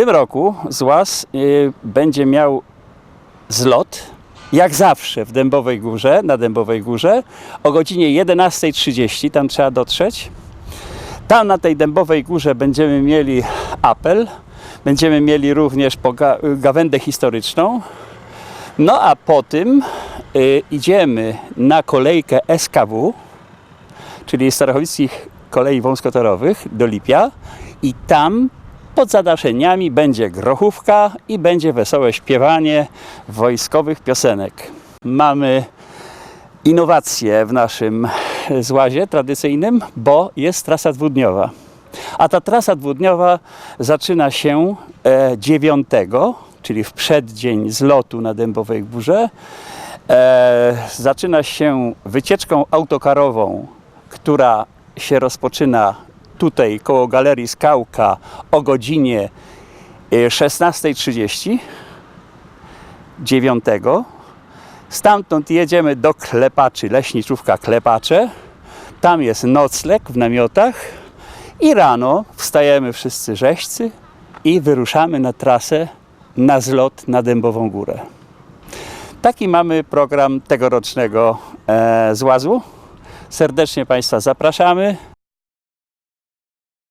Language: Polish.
tym roku złaz y, będzie miał zlot, jak zawsze w Dębowej Górze, na Dębowej Górze, o godzinie 11.30, tam trzeba dotrzeć. Tam na tej Dębowej Górze będziemy mieli apel, będziemy mieli również gawędę historyczną. No a po tym y, idziemy na kolejkę SKW, czyli Starochowickich Kolei Wąskotorowych do Lipia i tam pod zadaszeniami będzie grochówka i będzie wesołe śpiewanie wojskowych piosenek. Mamy innowacje w naszym złazie tradycyjnym, bo jest trasa dwudniowa. A ta trasa dwudniowa zaczyna się e, 9, czyli w przeddzień zlotu na Dębowej Górze. E, zaczyna się wycieczką autokarową, która się rozpoczyna tutaj koło Galerii Skałka o godzinie e, 16.30 9. Stamtąd jedziemy do Klepaczy, leśniczówka Klepacze. Tam jest nocleg w namiotach i rano wstajemy wszyscy rzeźcy i wyruszamy na trasę na zlot na Dębową Górę. Taki mamy program tegorocznego e, złazu. Serdecznie Państwa zapraszamy.